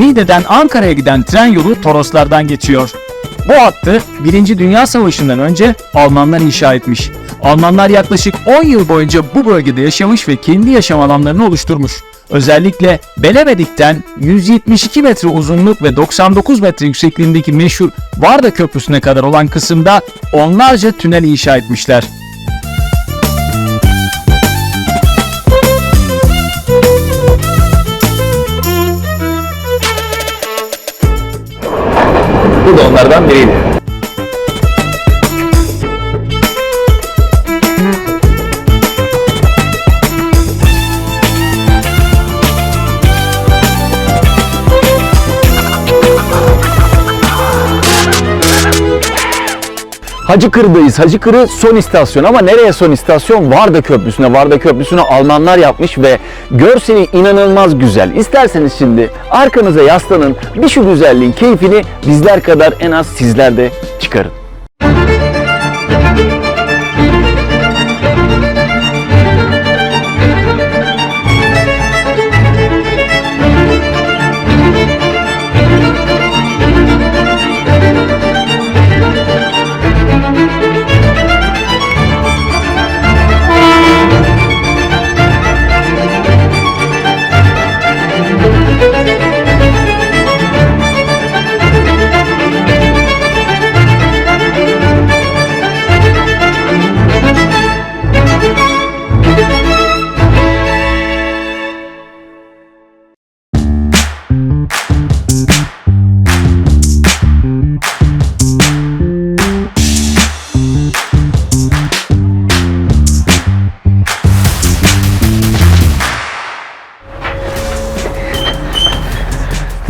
Niğde'den Ankara'ya giden tren yolu Toroslardan geçiyor. Bu hattı 1. Dünya Savaşı'ndan önce Almanlar inşa etmiş. Almanlar yaklaşık 10 yıl boyunca bu bölgede yaşamış ve kendi yaşam alanlarını oluşturmuş. Özellikle Belemedik'ten 172 metre uzunluk ve 99 metre yüksekliğindeki meşhur Varda Köprüsü'ne kadar olan kısımda onlarca tünel inşa etmişler. Bu da onlardan biriydi. Hacıkır'dayız. Hacıkır'ı son istasyon ama nereye son istasyon? Varda Köprüsü'ne. Varda Köprüsü'nü Almanlar yapmış ve görseli inanılmaz güzel. İsterseniz şimdi arkanıza yaslanın. Bir şu güzelliğin keyfini bizler kadar en az sizler de çıkarın.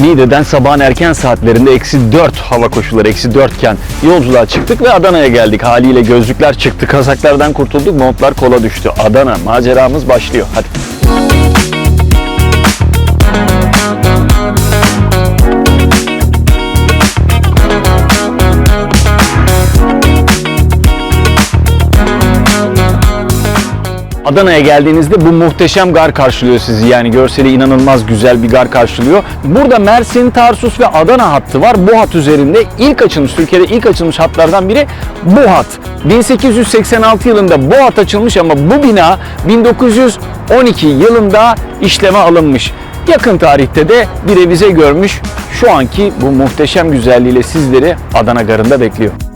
Niğde'den sabahın erken saatlerinde eksi 4 hava koşulları eksi 4 iken yolculuğa çıktık ve Adana'ya geldik. Haliyle gözlükler çıktı, kazaklardan kurtulduk, montlar kola düştü. Adana maceramız başlıyor. Hadi. Adana'ya geldiğinizde bu muhteşem gar karşılıyor sizi. Yani görseli inanılmaz güzel bir gar karşılıyor. Burada Mersin, Tarsus ve Adana hattı var. Bu hat üzerinde ilk açılmış, Türkiye'de ilk açılmış hatlardan biri bu hat. 1886 yılında bu hat açılmış ama bu bina 1912 yılında işleme alınmış. Yakın tarihte de bir revize görmüş. Şu anki bu muhteşem güzelliğiyle sizleri Adana Garı'nda bekliyor.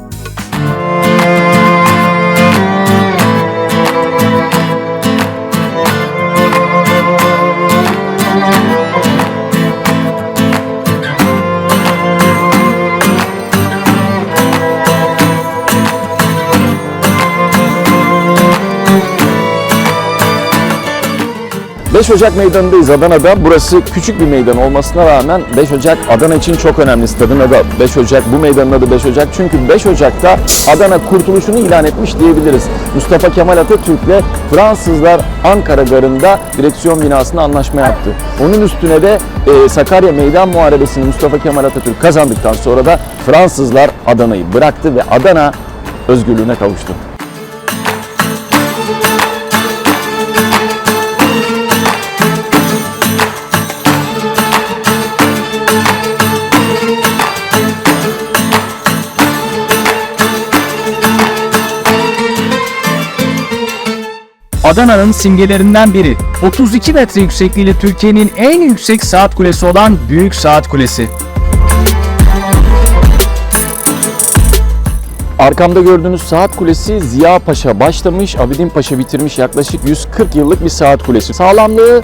thank Beş Ocak Meydanı'ndayız Adana'da. Burası küçük bir meydan olmasına rağmen 5 Ocak Adana için çok önemli. Stadın adı 5 Ocak, bu meydanın adı 5 Ocak. Çünkü 5 Ocak'ta Adana kurtuluşunu ilan etmiş diyebiliriz. Mustafa Kemal Atatürk'le Fransızlar Ankara Garı'nda direksiyon binasında anlaşma yaptı. Onun üstüne de e, Sakarya Meydan Muharebesi'ni Mustafa Kemal Atatürk kazandıktan sonra da Fransızlar Adana'yı bıraktı ve Adana özgürlüğüne kavuştu. Adana'nın simgelerinden biri. 32 metre yüksekliğiyle Türkiye'nin en yüksek saat kulesi olan Büyük Saat Kulesi. Arkamda gördüğünüz saat kulesi Ziya Paşa başlamış, Abidin Paşa bitirmiş yaklaşık 140 yıllık bir saat kulesi. Sağlamlığı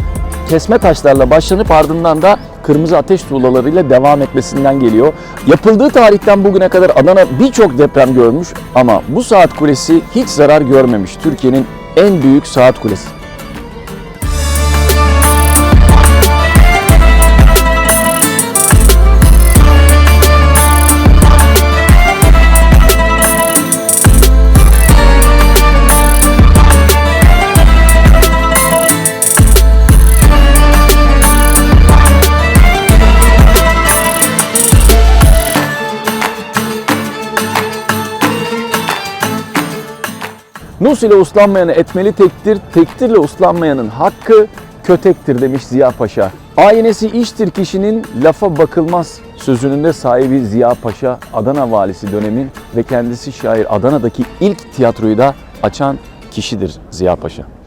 kesme taşlarla başlanıp ardından da kırmızı ateş tuğlalarıyla devam etmesinden geliyor. Yapıldığı tarihten bugüne kadar Adana birçok deprem görmüş ama bu saat kulesi hiç zarar görmemiş. Türkiye'nin en büyük saat kulesi. Nus ile uslanmayanı etmeli tektir, tektirle uslanmayanın hakkı kötektir demiş Ziya Paşa. Aynesi iştir kişinin lafa bakılmaz sözünün de sahibi Ziya Paşa Adana valisi dönemin ve kendisi şair Adana'daki ilk tiyatroyu da açan kişidir Ziya Paşa.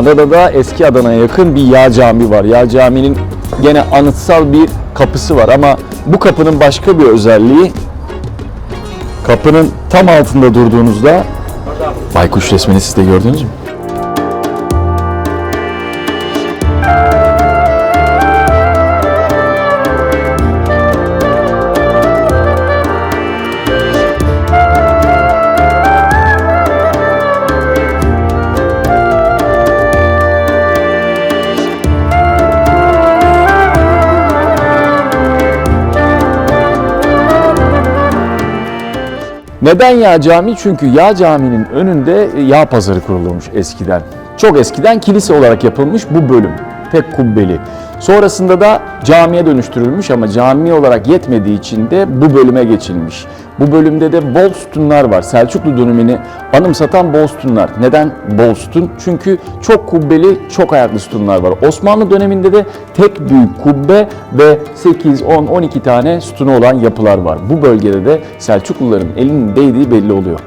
Adana'da eski Adana'ya yakın bir yağ cami var. Yağ caminin gene anıtsal bir kapısı var ama bu kapının başka bir özelliği kapının tam altında durduğunuzda baykuş resmini siz de gördünüz mü? Neden yağ cami? Çünkü yağ caminin önünde yağ pazarı kurulmuş eskiden. Çok eskiden kilise olarak yapılmış bu bölüm. Tek kubbeli. Sonrasında da camiye dönüştürülmüş ama cami olarak yetmediği için de bu bölüme geçilmiş. Bu bölümde de bol sütunlar var. Selçuklu dönemini anımsatan bol sütunlar. Neden bol sütun? Çünkü çok kubbeli, çok ayaklı sütunlar var. Osmanlı döneminde de tek büyük kubbe ve 8, 10, 12 tane sütunu olan yapılar var. Bu bölgede de Selçukluların elinin değdiği belli oluyor.